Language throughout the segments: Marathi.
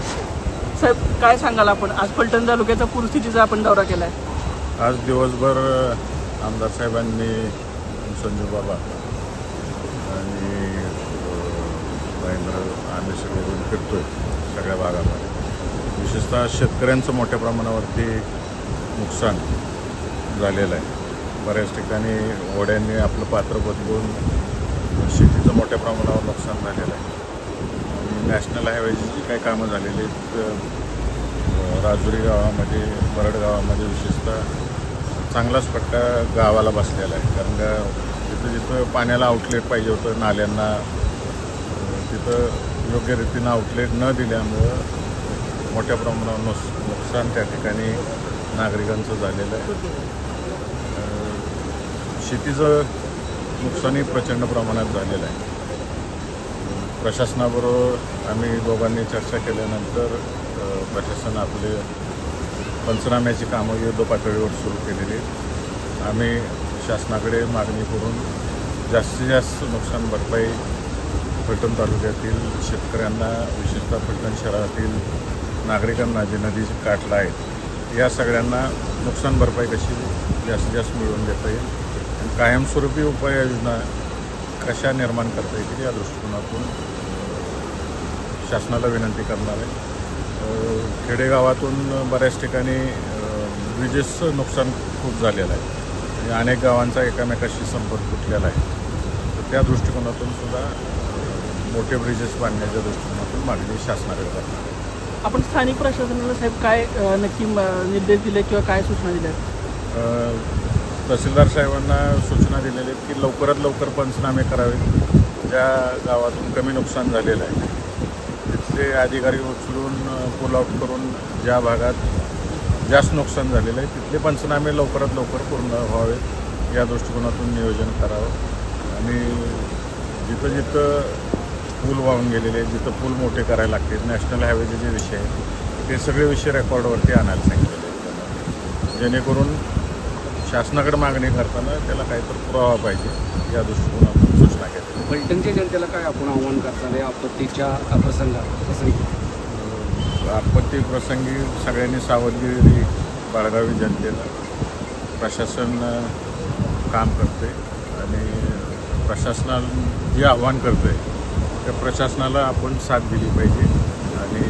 साहेब काय सांगाल आपण? आज फलटण तालुक्याचा पूरस्थितीचा आपण दौरा केलाय. आज दिवसभर आमदार साहेबांनी संजू बाबा आणि महेंद्र आम्ही सगळे फिरतोय सगळ्या भागामध्ये. विशेषतः शेतकऱ्यांचं मोठ्या प्रमाणावरती नुकसान झालेलं आहे. बऱ्याच ठिकाणी ओढ्यांनी आपलं पात्र बदलून शेतीचं मोठ्या प्रमाणावर नुकसान झालेलं आहे. नॅशनल हायवेची जी काही कामं झालेली आहेत राजुरी गावामध्ये बरड गावामध्ये विशेषतः चांगलाच फटका गावाला बसलेला आहे. कारण का जिथं जिथं पाण्याला आउटलेट पाहिजे होतं नाल्यांना तिथं योग्य रीतीनं आउटलेट न दिल्यामुळं मोठ्या प्रमाणावर नुस नुकसान त्या ठिकाणी नागरिकांचं झालेलं आहे. शेतीचं नुकसानही प्रचंड प्रमाणात झालेलं आहे. प्रशासनाबरोबर आम्ही दोघांनी चर्चा केल्यानंतर प्रशासन आपले पंचनाम्याची कामं युद्ध पातळीवर सुरू केलेली. आम्ही शासनाकडे मागणी करून जास्तीत जास्त नुकसान भरपाई फलटण तालुक्यातील शेतकऱ्यांना विशेषतः फलटण शहरातील नागरिकांना जे नदीचे काठला आहेत या सगळ्यांना नुकसान भरपाई कशी जास्तीत जास्त मिळवून देता येईल? कायमस्वरूपी उपाययोजना कशा निर्माण करता येतील या दृष्टिकोनातून शासनाला विनंती करणार आहे. खेडेगावातून बऱ्याच ठिकाणी विजेचं नुकसान खूप झालेलं आहे. आणि अनेक गावांचा एकामेकाशी संपर्क तुटलेला आहे. तर त्या दृष्टिकोनातून सुद्धा मोठे ब्रिजेस बांधण्याच्या दृष्टिकोनातून मागणी शासनाकडे करणार आहे. आपण स्थानिक प्रशासनाला साहेब काय नक्की निर्देश दिले किंवा काय सूचना दिल्या तहसीलदार साहेबांना सूचना दिलेल्या आहेत की लवकरात लवकर पंचनामे करावेत. ज्या गावातून कमी नुकसान झालेलं आहे. तिथले अधिकारी उचलून पुल आउट करून ज्या भागात जास्त नुकसान झालेलं आहे तिथले पंचनामे लवकरात लवकर पूर्ण व्हावेत. या दृष्टिकोनातून नियोजन करावं. आणि जिथं जिथं पूल वाहून गेलेले आहेत जिथं पूल मोठे करायला लागतील नॅशनल हायवेचे जे विषय आहेत ते सगळे विषय रेकॉर्डवरती आणायला सांगितलेले आहेत. जेणेकरून शासनाकडे मागणी करताना त्याला काहीतरी पुरावा पाहिजे या दृष्टिकोनातून सूचना केल्या फलटणच्या जनतेला काय आपण आव्हान करताना या आपत्तीच्या प्रसंगात प्रसंगी? आपत्ती प्रसंगी सगळ्यांनी सावधगिरी बाळगावी जनतेला. प्रशासन काम करते आणि प्रशासनाला जे आव्हान करते त्या प्रशासनाला आपण साथ दिली पाहिजे आणि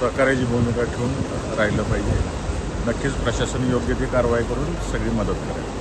सहकार्याची भूमिका ठेवून राहिलं पाहिजे. नक्कीच प्रशासन योग्य ती कारवाई करून सगळी मदत करेल.